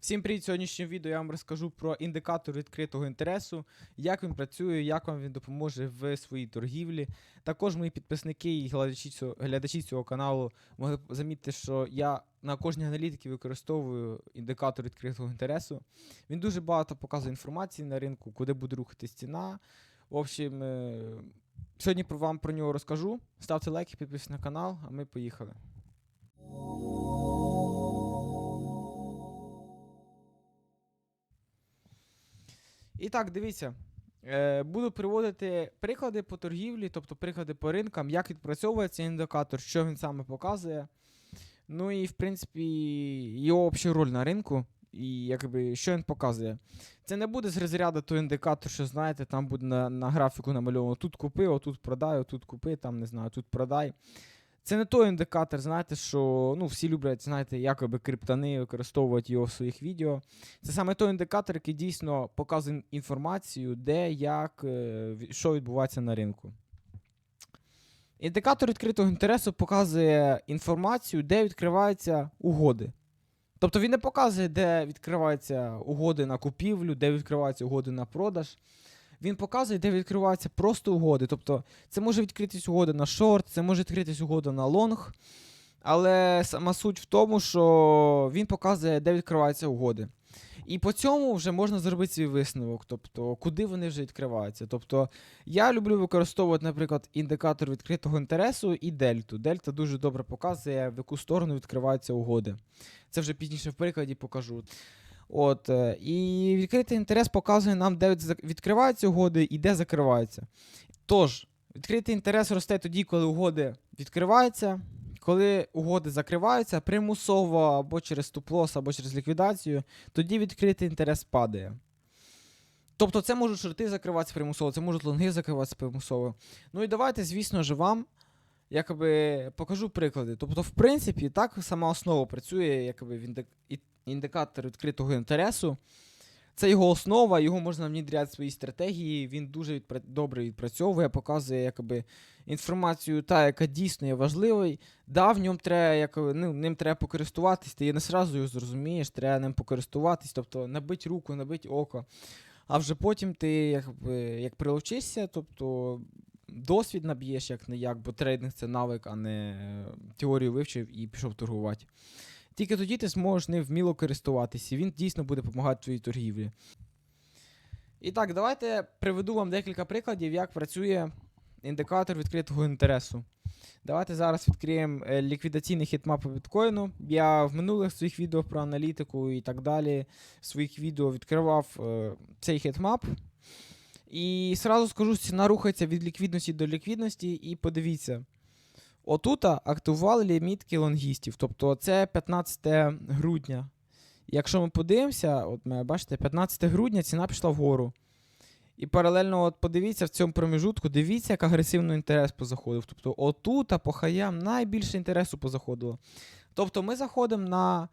Всім привіт! Сьогоднішньому відео я вам розкажу про індикатор відкритого інтересу, як він працює, як вам він допоможе в своїй торгівлі. Також мої підписники і глядачі цього, глядачі цього каналу могли замітити, що я на кожній аналітиці використовую індикатор відкритого інтересу. Він дуже багато показує інформації на ринку, куди буде рухатись ціна. В общем, е, сьогодні вам про нього розкажу. Ставте лайки, підписуйтесь на канал, а ми поїхали. І так, дивіться. Е, буду приводити приклади по торгівлі, тобто приклади по ринкам, як відпрацьовує цей індикатор, що він саме показує. Ну і, в принципі, його обща роль на ринку, і якби, що він показує. Це не буде з розряду той індикатор, що знаєте, там буде на, на графіку намальовано тут купи, отут продай, отут купи, там не знаю, тут продай. Це не той індикатор, знаєте, що ну, всі люблять, знаєте, якоби криптани використовувати його в своїх відео. Це саме той індикатор, який дійсно показує інформацію, де, як, е, що відбувається на ринку. Індикатор відкритого інтересу показує інформацію, де відкриваються угоди. Тобто він не показує, де відкриваються угоди на купівлю, де відкриваються угоди на продаж. Він показує, де відкриваються просто угоди. Тобто це може відкритись угода на шорт, це може відкритись угода на лонг. Але сама суть в тому, що він показує, де відкриваються угоди. І по цьому вже можна зробити свій висновок, тобто куди вони вже відкриваються. Тобто я люблю використовувати, наприклад, індикатор відкритого інтересу і дельту. Дельта дуже добре показує, в яку сторону відкриваються угоди. Це вже пізніше в прикладі покажу. От, е, і відкритий інтерес показує нам, де відкриваються угоди і де закриваються. Тож, відкритий інтерес росте тоді, коли угоди відкриваються, коли угоди закриваються примусово або через туплос, або через ліквідацію, тоді відкритий інтерес падає. Тобто це можуть шорти закриватися примусово, це можуть лонги закриватися примусово. Ну і давайте, звісно ж, вам якби покажу приклади. Тобто, в принципі, так сама основа працює, якби в індик... індикатор відкритого інтересу. Це його основа, його можна внідряти в свої стратегії. Він дуже відпра... добре відпрацьовує, показує якби, інформацію, та, яка дійсно є важливою. Да, в ньому треба, якби, ну, ним треба покористуватись, ти не сразу його зрозумієш, треба ним покористуватись, тобто набить руку, набить око. А вже потім ти якби, як прилучишся, тобто досвід наб'єш як не як, бо трейдинг це навик, а не е, теорію вивчив і пішов торгувати. Тільки тоді ти зможеш ним вміло користуватися, він дійсно буде допомагати твоїй торгівлі. І так, давайте приведу вам декілька прикладів, як працює індикатор відкритого інтересу. Давайте зараз відкриємо е, ліквідаційний хітмап по біткоїну. Я в минулих своїх відео про аналітику і так далі, своїх відео відкривав е, цей хітмап. І сразу скажу, ціна рухається від ліквідності до ліквідності, і подивіться. Отута активували лімітки лонгістів, тобто це 15 грудня. Якщо ми подивимося, от ми бачите, 15 грудня ціна пішла вгору. І паралельно, от подивіться в цьому проміжутку, дивіться, як агресивно інтерес позаходив. Тобто, отута по хаям найбільше інтересу позаходило. Тобто, ми заходимо на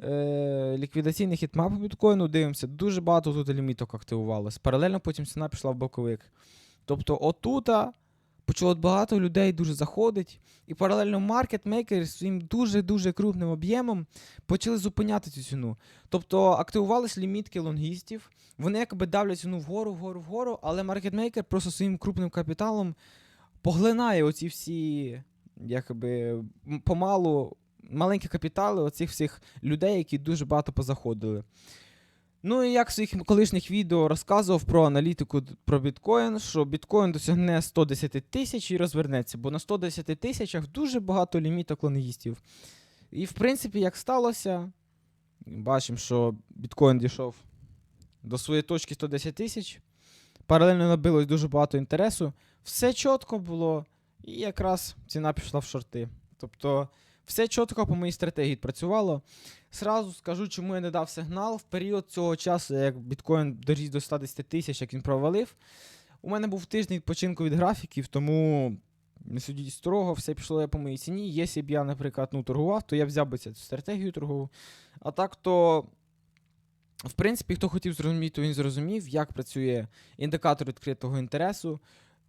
е, ліквідаційний хітмап біткоїну, дивимося, дуже багато тут ліміток активувалось. Паралельно потім ціна пішла в боковик. Тобто, отута почало багато людей дуже заходить, і паралельно маркетмейкери своїм дуже-дуже крупним об'ємом почали зупиняти цю ціну. Тобто активувались лімітки лонгістів, вони якби давлять ціну вгору, вгору, вгору, але маркетмейкер просто своїм крупним капіталом поглинає оці всі, якби помалу маленькі капітали оцих всіх людей, які дуже багато позаходили. Ну і як в своїх колишніх відео розказував про аналітику про біткоін, що біткоін досягне 110 тисяч і розвернеться, бо на 110 тисячах дуже багато ліміток лонгістів. І в принципі, як сталося, бачимо, що біткоін дійшов до своєї точки 110 тисяч. Паралельно набилось дуже багато інтересу. Все чітко було, і якраз ціна пішла в шорти. Тобто, все чітко по моїй стратегії працювало. Сразу скажу, чому я не дав сигнал. В період цього часу, як біткоін доріс до 110 тисяч, як він провалив, у мене був тиждень відпочинку від графіків, тому не судіть строго, все пішло я по моїй ціні. Якщо б я, наприклад, ну, торгував, то я взяв би цю стратегію торгову. А так то, в принципі, хто хотів зрозуміти, то він зрозумів, як працює індикатор відкритого інтересу.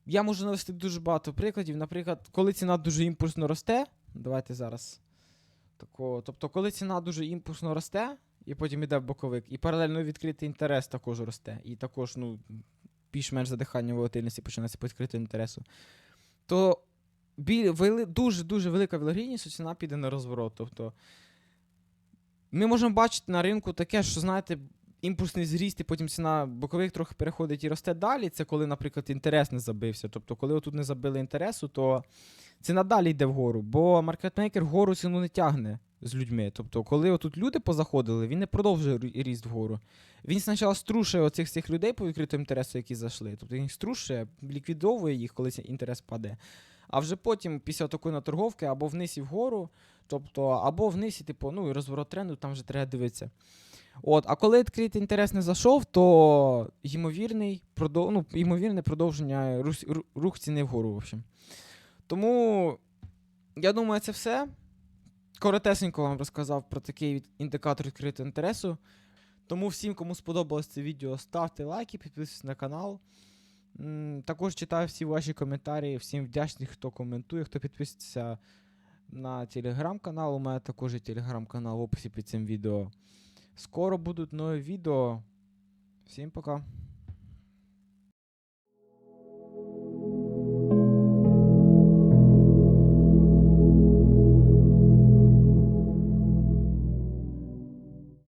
Я можу навести дуже багато прикладів. Наприклад, коли ціна дуже імпульсно росте, давайте зараз. Такого. Тобто, коли ціна дуже імпульсно росте, і потім іде в боковик. І паралельно відкритий інтерес також росте. І також, ну, більш-менш задихання волатильності починається по відкритому інтересу. То дуже-дуже велика вірогідність, що ціна піде на розворот. Тобто ми можемо бачити на ринку таке, що, знаєте, імпульсний зріст, і потім ціна бокових трохи переходить і росте далі. Це коли, наприклад, інтерес не забився. Тобто, коли отут не забили інтересу, то ціна далі йде вгору, бо маркетмейкер вгору ціну не тягне з людьми. Тобто, коли отут люди позаходили, він не продовжує ріст вгору. Він спочатку струшує оцих всіх людей по відкритому інтересу, які зайшли. Тобто він їх струшує, ліквідовує їх, коли цей інтерес паде. А вже потім, після такої наторговки, або вниз і вгору, тобто, або вниз, і типу, ну і розворот тренду, там вже треба дивитися. От, а коли відкритий інтерес не зайшов, то ймовірний, продов... ну, ймовірне продовження рух, рух ціни вгору, в общем. Тому я думаю, це все. Коротесенько вам розказав про такий індикатор відкритого інтересу. Тому всім, кому сподобалось це відео, ставте лайки, підписуйтесь на канал. Також читаю всі ваші коментарі. Всім вдячний, хто коментує, хто підписується на телеграм-канал. У мене також є телеграм-канал в описі під цим відео. Скоро будуть нові відео. Всім пока.